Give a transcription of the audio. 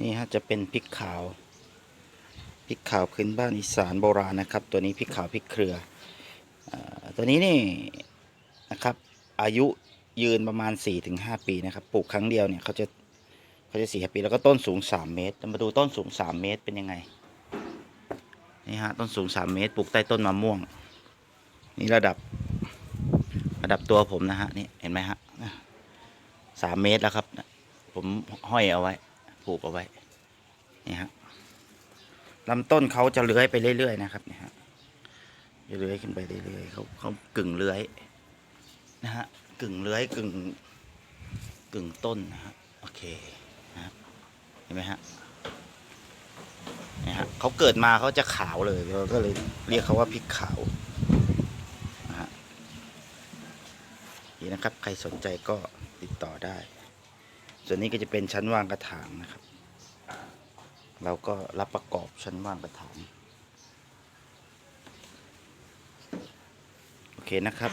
นี่ฮะจะเป็นพริกขาวพริกขาวพื้นบ้านอีสานโบราณนะครับ ตัวนี้พริกขาวพริกเครืออตัวนี้นี่นะครับ อายุยืนประมาณ 4-5 ปีนะครับ ปลูกครั้งเดียวเนี่ยเขาจะเขาจะสี่ปีแล้วก็ต้นสูง 3 เมตร มาดูต้นสูง 3 เมตรเป็นยังไงนี่ฮะต้นสูง 3 เมตรปลูกใต้ต้นมะม่วง นี่ระดับระดับตัวผมนะฮะนี่เห็นไหมฮะสามเมตรแล้วครับ ผมห้อยเอาไว้ ผูกเอาไว้นี่ฮะลำต้นเขาจะเลื้อยไปเรื่อยๆนะครับนี่ฮะจะเลื้อยขึ้นไปเรื่อยๆเขาเขากึ่งเลื้อยนะฮะกึ่งเลื้อยกึ่งกึ่งต้นนะฮะโอเคนะครับเห็นไหมฮะนี่ฮะเขาเกิดมาเขาจะขาวเลยเราก็เลยเรียกเขาว่าพริกขาวนะฮะนี่นะครับ ใครสนใจก็ติดต่อได้ ส่วนนี้ก็จะเป็นชั้นวางกระถางนะครับ เราก็รับประกอบชั้นวางกระถางโอเคนะครับ